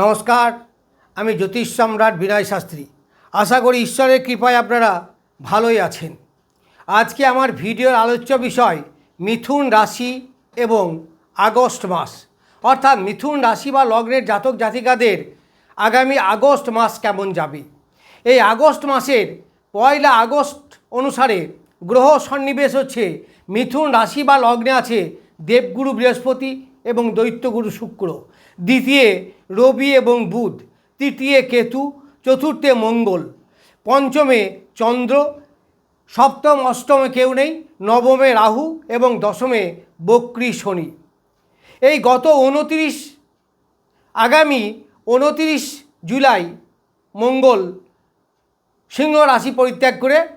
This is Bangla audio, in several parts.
নমস্কার, আমি জ্যোতিষ সম্রাট বিনয় শাস্ত্রী। আশা করি ঈশ্বরের কৃপায় আপনারা ভালোই আছেন। আজকে আমার ভিডিওর আলোচ্য বিষয় মিথুন রাশি এবং আগস্ট মাস। অর্থাৎ মিথুন রাশি বা লগ্নের জাতক জাতিকাদের আগামী আগস্ট মাস কেমন যাবে? এই আগস্ট মাসের পয়লা আগস্ট অনুসারে গ্রহ সন্নিবেশ হচ্ছে, মিথুন রাশি বা লগ্নে আছে দেবগুরু বৃহস্পতি এবং দৈত্যগুরু শুক্র। দ্বিতীয় রবি এবং বুধ। তৃতীয় কেতু। চতুর্থে মঙ্গল। পঞ্চমে চন্দ্র। সপ্তম, অষ্টমে কেউ নেই। নবমে রাহু এবং দশমে বক্রী শনি। এই গত উনতিরিশ আগামী উনতিরিশ জুলাই মঙ্গল সিংহ রাশি পরিত্যাগ করে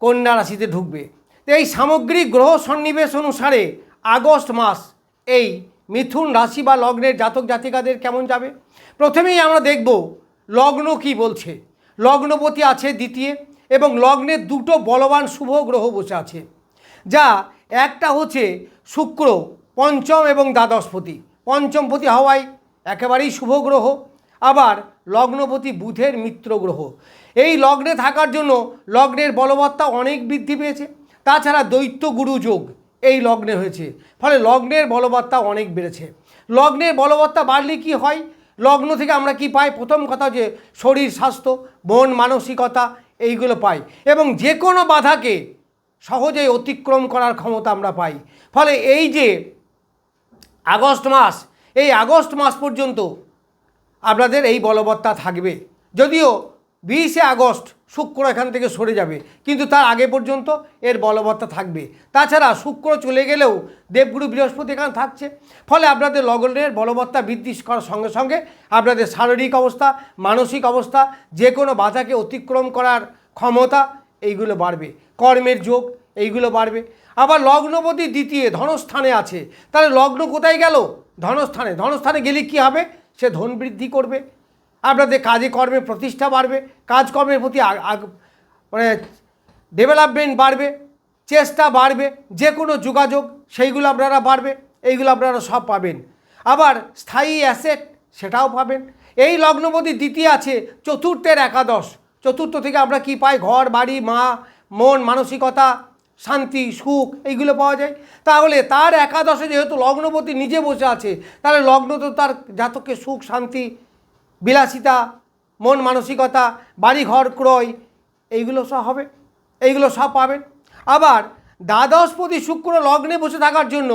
কন্যা রাশিতে ঢুকবে। এই সামগ্রিক গ্রহ সন্নিবেশ অনুসারে আগস্ট মাস এই মিথুন রাশি বা লগ্নের জাতক জাতিকাদের কেমন যাবে? প্রথমেই আমরা দেখব লগ্ন কি বলছে। লগ্নপতি আছে দ্বিতীয় এবং লগ্নের দুটো বলবান শুভ গ্রহ বসে আছে, যা একটা হচ্ছে শুক্র, পঞ্চম এবং দ্বাদশপতি। পঞ্চমপতি হওয়ায় একেবারেই শুভ গ্রহ, আবার লগ্নপতি বুধের মিত্র গ্রহ। এই লগ্নে থাকার জন্য লগ্নের বলবত্তা অনেক বৃদ্ধি পেয়েছে। তাছাড়া দৈত্য গুরু যোগ এই লগ্নে হয়েছে। ফলে লগ্নের বলবত্তা অনেক বেড়েছে। লগ্নের বলবত্তা বাড়লে কি হয়? লগ্ন থেকে আমরা কি পাই? প্রথম কথা যে শরীর, স্বাস্থ্য, মন, মানসিকতা, এইগুলো পাই। এবং যে কোনো বাধাকে সহজেই অতিক্রম করার ক্ষমতা আমরা পাই। ফলে এই যে আগস্ট মাস, এই আগস্ট মাস পর্যন্ত আপনাদের এই বলবত্তা থাকবে। যদিও বিশে আগস্ট শুক্র এখান থেকে সরে যাবে। কিন্তু তার আগে পর্যন্ত এর বলবত্তা থাকবে। তাছাড়া শুক্র চলে গেলেও দেবগুরু বৃহস্পতি এখানে থাকছে। ফলে আপনাদের লগনের বলবত্তা বৃদ্ধি করার সঙ্গে সঙ্গে আপনাদের শারীরিক অবস্থা, মানসিক অবস্থা যে কোনো বাধাকে অতিক্রম করার ক্ষমতা, এইগুলো বাড়বে। কর্মের যোগ, এইগুলো বাড়বে। আবার লগ্নপতি দ্বিতীয় ধনস্থানে আছে। তাহলে লগ্ন কোথায় গেল? ধনস্থানে। ধনস্থানে গেলে কি হবে? সে ধন বৃদ্ধি করবে। আপনাদের কাজে কর্মে প্রতিষ্ঠা বাড়বে, কাজকর্মের প্রতি মানে ডেভেলপমেন্ট বাড়বে, চেষ্টা বাড়বে যে কোনো যোগাযোগ, সেইগুলো আপনারা বাড়বে, এইগুলো আপনারা সব পাবেন। আবার স্থায়ী অ্যাসেট সেটাও পাবেন। এই লগ্নপতি দ্বিতীয় আছে, চতুর্থের একাদশ। চতুর্থ থেকে আমরা কি পাই? ঘর, বাড়ি, মা, মন, মানসিকতা, শান্তি, সুখ, এইগুলো পাওয়া যায়। তাহলে তার একাদশে যেহেতু লগ্নপতি নিজে বসে আছে, তাহলে লগ্ন তো তার জাতককে সুখ, শান্তি বিলাসিতা, মন মানসিকতা বাড়ি ঘর ক্রয়, এইগুলো সব হবে, এইগুলো সব পাবেন। আবার দ্বাদশপতি শুক্র লগ্নে বসে থাকার জন্য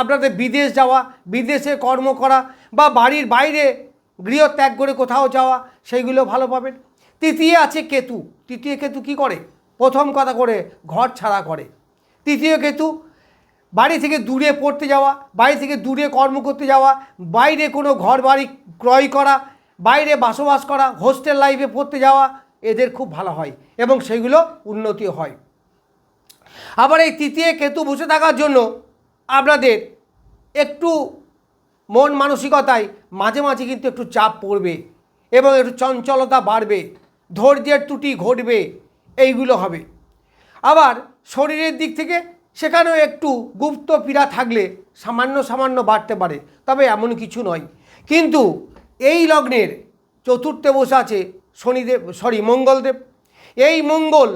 আপনাদের বিদেশ যাওয়া, বিদেশে কর্ম করা বা বাড়ির বাইরে গৃহ ত্যাগ করে কোথাও যাওয়া, সেইগুলো ভালো পাবেন। তৃতীয় আছে কেতু। তৃতীয় কেতু কি করে? প্রথম কথা করে ঘর ছাড়া করে। তৃতীয় কেতু, বাড়ি থেকে দূরে পড়তে যাওয়া, বাড়ি থেকে দূরে কর্ম করতে যাওয়া, বাইরে কোনো ঘর বাড়ি ক্রয় করা বাইরে বসবাস করা হোস্টেল লাইফে পড়তে যাওয়া, এদের খুব ভালো হয় এবং সেগুলো উন্নতি হয়। আবার এই তৃতীয় কেতু বসে থাকার জন্য আপনাদের একটু মন মানসিকতায় মাঝে মাঝে কিন্তু একটু চাপ পড়বে এবং একটু চঞ্চলতা বাড়বে, ধৈর্যের ত্রুটি ঘটবে, এইগুলো হবে। আবার শরীরের দিক থেকে সেখানেও একটু গুপ্ত পীড়া থাকলে সামান্য সামান্য বাড়তে পারে, তবে এমন কিছু নয়। কিন্তু এই লগ্নের চতুর্থে বসে আছে শনিদেব সরি মঙ্গলদেব। এই মঙ্গল,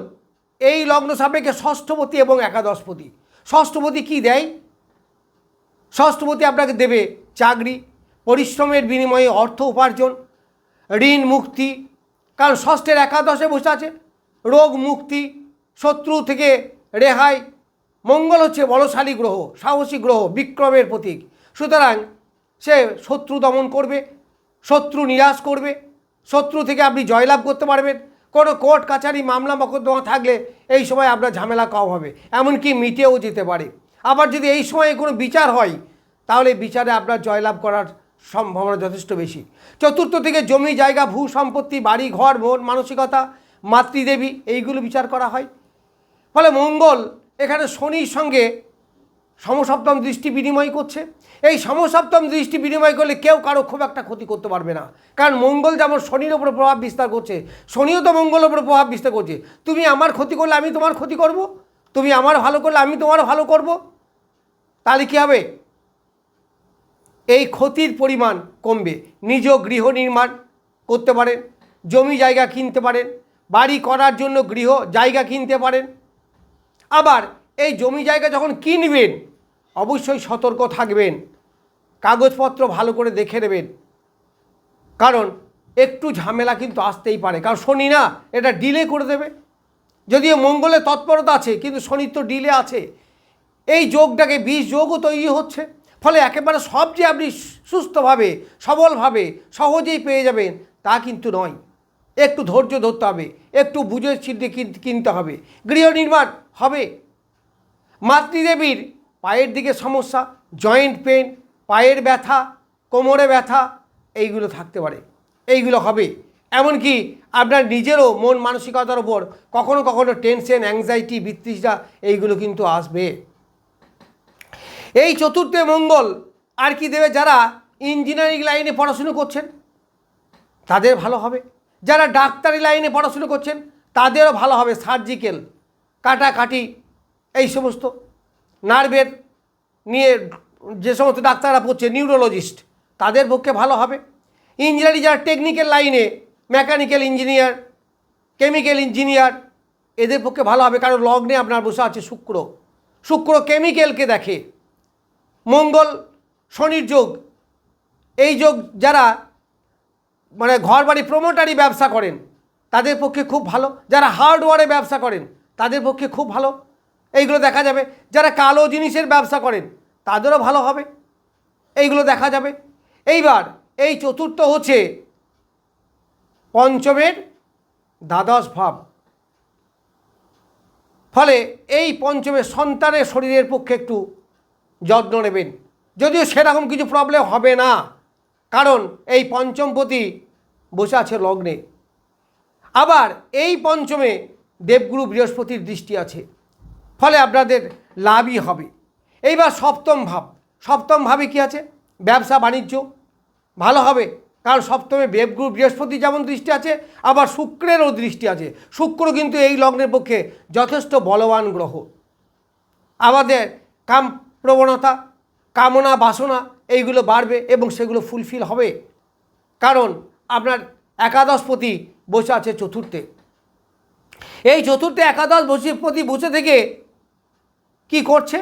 এই লগ্ন সাপেক্ষে ষষ্ঠপতি এবং একাদশপতি। ষষ্ঠপতি কি দেয়? ষষ্ঠপতি আপনাকে দেবে চাকরি, পরিশ্রমের বিনিময়ে অর্থ উপার্জন, ঋণ মুক্তি। কারণ ষষ্ঠের একাদশে বসে আছে, রোগ মুক্তি, শত্রু থেকে রেহাই। মঙ্গল হচ্ছে বলশালী গ্রহ, সাহসী গ্রহ, বিক্রমের প্রতীক। সুতরাং সে শত্রু দমন করবে শত্রু নিরাশ করবে, শত্রু থেকে আপনি জয়লাভ করতে পারবেন। কোনো কোর্ট, কাছারি মামলা, মকদ্দমা থাকলে এই সময় আপনার ঝামেলা কম হবে, এমনকি মিটেও যেতে পারে। আবার যদি এই সময়ে কোনো বিচার হয়, তাহলে বিচারে আপনার জয়লাভ করার সম্ভাবনা যথেষ্ট বেশি। চতুর্থ থেকে জমি, জায়গা, ভূ সম্পত্তি, বাড়ি, ঘর, মন, মানসিকতা, মাতৃদেবী, এইগুলো বিচার করা হয়। ফলে মঙ্গল এখানে শনির সঙ্গে সমসপ্তম দৃষ্টি বিনিময় করছে। এই সমসপ্তম দৃষ্টি বিনিময় করলে কেউ কারও খুব একটা ক্ষতি করতে পারবে না। কারণ মঙ্গল যেমন শনির ওপরে প্রভাব বিস্তার করছে, শনিও তো মঙ্গলের ওপরে প্রভাব বিস্তার করছে। তুমি আমার ক্ষতি করলে আমি তোমার ক্ষতি করব? তুমি আমার ভালো করলে আমি তোমার ভালো করব? তাহলে কী হবে? এই ক্ষতির পরিমাণ কমবে। নিজ গৃহ নির্মাণ করতে পারেন, জমি জায়গা কিনতে পারেন, বাড়ি করার জন্য গৃহ জায়গা কিনতে পারেন। আবার এই জমি জায়গা যখন কিনবেন, অবশ্যই সতর্ক থাকবেন। কাগজপত্র ভালো করে দেখে নেবেন। কারণ একটু ঝামেলা কিন্তু আসতেই পারে। কারণ শনি না, এটা ডিলে করে দেবে। যদিও মঙ্গলে তৎপরতা আছে, কিন্তু শনির তো ডিলে আছে। এই যোগটাকে বিষ যোগও তৈরি হচ্ছে। ফলে একেবারে সব যে আপনি সুস্থভাবে, সবলভাবে, সহজেই পেয়ে যাবেন, তা কিন্তু নয়। একটু ধৈর্য ধরতে হবে। একটু বুঝে চিনতে কিন- কিনতে হবে। গৃহ নির্মাণ হবে। মাতৃদেবীর পায়ের দিকে সমস্যা জয়েন্ট পেন পায়ের ব্যথা, কোমরে ব্যথা, এইগুলো থাকতে পারে। এইগুলো হবে। এমনকি আপনার নিজেরও মন মানসিকতার ওপর কখনো কখনো টেনশন অ্যাংজাইটি বিতৃষ্ণা, এইগুলো কিন্তু আসবে। এই চতুর্থে মঙ্গল, আর কি দেবে যারা ইঞ্জিনিয়ারিং লাইনে পড়াশুনো করছেন? তাদের ভালো হবে। যারা ডাক্তারি লাইনে পড়াশুনো করছেন, তাদেরও ভালো হবে সার্জিক্যাল কাটাকাটি এই সমস্ত নার্ভের নিয়ে যে সমস্ত ডাক্তাররা পড়ছে নিউরোলজিস্ট তাদের পক্ষে ভালো হবে। ইঞ্জিনিয়ারিং যারা টেকনিক্যাল লাইনে মেকানিক্যাল ইঞ্জিনিয়ার কেমিক্যাল ইঞ্জিনিয়ার এদের পক্ষে ভালো হবে। কারণ লগ্নে আপনার বসে আছে শুক্র। শুক্র কেমিক্যালকে দেখে। মঙ্গল, শনির যোগ। এই যোগ যারা মানে ঘর বাড়ি প্রমোটারি ব্যবসা করেন, তাদের পক্ষে খুব ভালো। যারা হার্ডওয়ারে ব্যবসা করেন, তাদের পক্ষে খুব ভালো। এইগুলো দেখা যাবে। যারা কালো জিনিসের ব্যবসা করেন, তাদেরও ভালো হবে। এইগুলো দেখা যাবে। এইবার এই চতুর্থ হচ্ছে পঞ্চমের দ্বাদশ ভাব। ফলে এই পঞ্চমের সন্তানের শরীরের পক্ষে একটু যত্ন নেবেন। যদিও সেরকম কিছু প্রবলেম হবে না, কারণ এই পঞ্চমপতি বসে আছে লগ্নে। আবার এই পঞ্চমে দেবগুরু বৃহস্পতির দৃষ্টি আছে। ফলে আপনাদের লাভই হবে। এইবার সপ্তম ভাব। সপ্তম ভাবে কি আছে? ব্যবসা, বাণিজ্য। ভালো হবে, কারণ সপ্তমে বেবগুরু বৃহস্পতি যেমন দৃষ্টি আছে, আবার শুক্রেরও দৃষ্টি আছে। শুক্র কিন্তু এই লগ্নের পক্ষে যথেষ্ট বলবান গ্রহ। আমাদের কাম প্রবণতা, কামনা, বাসনা, এইগুলো বাড়বে এবং সেগুলো ফুলফিল হবে। কারণ আপনার একাদশপতি বসে আছে চতুর্থে। এই চতুর্থে একাদশ বসিপতি বসে থেকে কি করছে?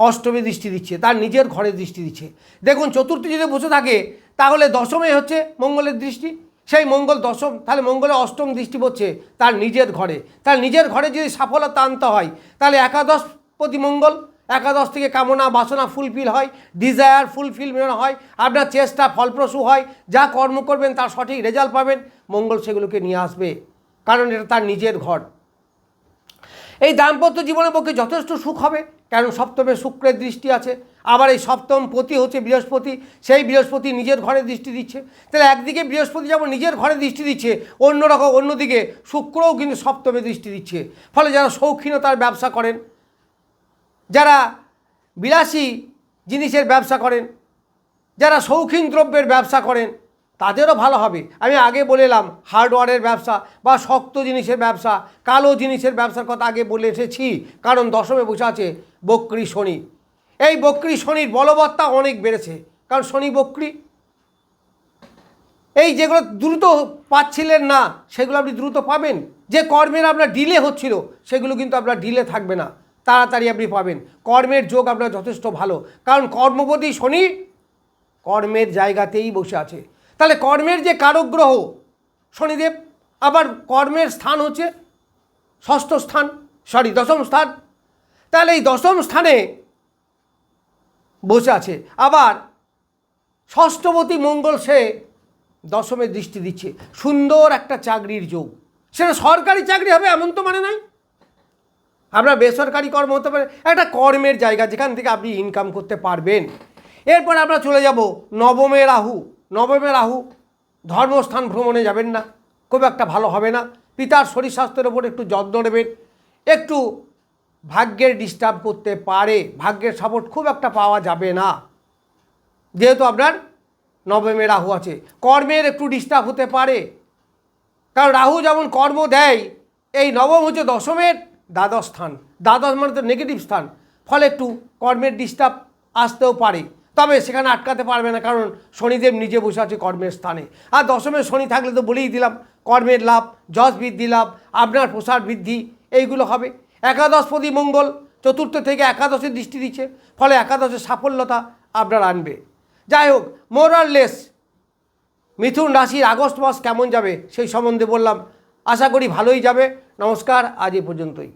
অষ্টমী দৃষ্টি দিচ্ছে, তার নিজের ঘরে দৃষ্টি দিচ্ছে। দেখুন, চতুর্থী যদি বসে থাকে, তাহলে দশমে হচ্ছে মঙ্গলের দৃষ্টি। সেই মঙ্গল দশম, তাহলে মঙ্গলের অষ্টম দৃষ্টি পড়ছে তার নিজের ঘরে। তার নিজের ঘরে যদি সফলতা আনতে হয়, তাহলে একাদশ প্রতি মঙ্গল, একাদশ থেকে কামনা, বাসনা ফুলফিল হয় ডিজায়ার ফুলফিলমেন্ট হয়, আপনার চেষ্টা ফলপ্রসূ হয়, যা কর্ম করবেন তার সঠিক রেজাল্ট পাবেন, মঙ্গল সেগুলোকে নিয়ে আসবে। কারণ এটা তার নিজের ঘর। এই দাম্পত্য জীবনের পক্ষে যথেষ্ট সুখ হবে কারণ সপ্তমে শুক্রের দৃষ্টি আছে, আবার এই সপ্তম পতি হচ্ছে বৃহস্পতি, সেই বৃহস্পতি নিজের ঘরে দৃষ্টি দিচ্ছে। তাহলে একদিকে বৃহস্পতি যেমন নিজের ঘরে দৃষ্টি দিচ্ছে অন্যরকম অন্যদিকে শুক্রও কিন্তু সপ্তমে দৃষ্টি দিচ্ছে। ফলে যারা শৌখিনতার ব্যবসা করেন, যারা বিলাসী জিনিসের ব্যবসা করেন, যারা শৌখিন দ্রব্যের ব্যবসা করেন তাদেরও ভালো হবে। আমি আগে বলেলাম হার্ডওয়ারের ব্যবসা বা শক্ত জিনিসের ব্যবসা, কালো জিনিসের ব্যবসার কথা আগে বলে এসেছি, কারণ দশমে বসে আছে বক্রি শনি। এই বক্রি শনির বলবত্তা অনেক বেড়েছে, কারণ শনি বক্রি। এই যেগুলো দ্রুত পাচ্ছিলেন না, সেগুলো আপনি দ্রুত পাবেন। যে কর্মের আপনার ডিলে হচ্ছিল, সেগুলো কিন্তু আপনার ডিলে থাকবে না। তাড়াতাড়ি আপনি পাবেন। কর্মের যোগ আপনার যথেষ্ট ভালো, কারণ কর্মপতি শনি কর্মের জায়গাতেই বসে আছে। তাহলে কর্মের যে কারক গ্রহ শনিদেব, আবার কর্মের স্থান হচ্ছে ষষ্ঠ স্থান সরি দশম স্থান। তাহলে এই দশম স্থানে বসে আছে, আবার ষষ্ঠপতি মঙ্গল সে দশমে দৃষ্টি দিচ্ছে। সুন্দর একটা চাকরির যোগ। সেটা সরকারি চাকরি হবে এমন তো মানে নাই। আপনার বেসরকারি কর্ম হতে পারে, একটা কর্মের জায়গা যেখান থেকে আপনি ইনকাম করতে পারবেন। এরপর আমরা চলে যাব নবমে রাহু। নবমে রাহু, ধর্মস্থান ভ্রমণে যাবেন না, খুব একটা ভালো হবে না। পিতার শরীর স্বাস্থ্যের ওপর একটু যত্ন নেবেন, একটু ভাগ্যের ডিস্টার্ব করতে পারে, ভাগ্যের সাপোর্ট খুব একটা পাওয়া যাবে না। যেহেতু আপনার নবমে রাহু আছে, কর্মের একটু ডিস্টার্ব হতে পারে। কারণ রাহু যেমন কর্ম দেয়, এই নবম হচ্ছে দশমের দ্বাদশ স্থান। দ্বাদশ মানে তো নেগেটিভ স্থান, ফলে একটু কর্মের ডিস্টার্ব আসতেও পারে। তবে সেখানে আটকাতে পারবে না, কারণ শনিদেব নিজে বসে আছে কর্মের স্থানে। আর দশমের শনি থাকলে তো বলেই দিলাম, কর্মের লাভ, যশ বৃদ্ধি লাভ, আপনার প্রসার বৃদ্ধি, এইগুলো হবে। একাদশপতি মঙ্গল, চতুর্থ থেকে একাদশের দৃষ্টি দিচ্ছে, ফলে একাদশের সাফল্যতা আপনার আনবে। যাই হোক মোরাললেস মিথুন রাশির আগস্ট মাস কেমন যাবে সেই সম্বন্ধে বললাম। আশা করি ভালোই যাবে। নমস্কার, আজ এই পর্যন্তই।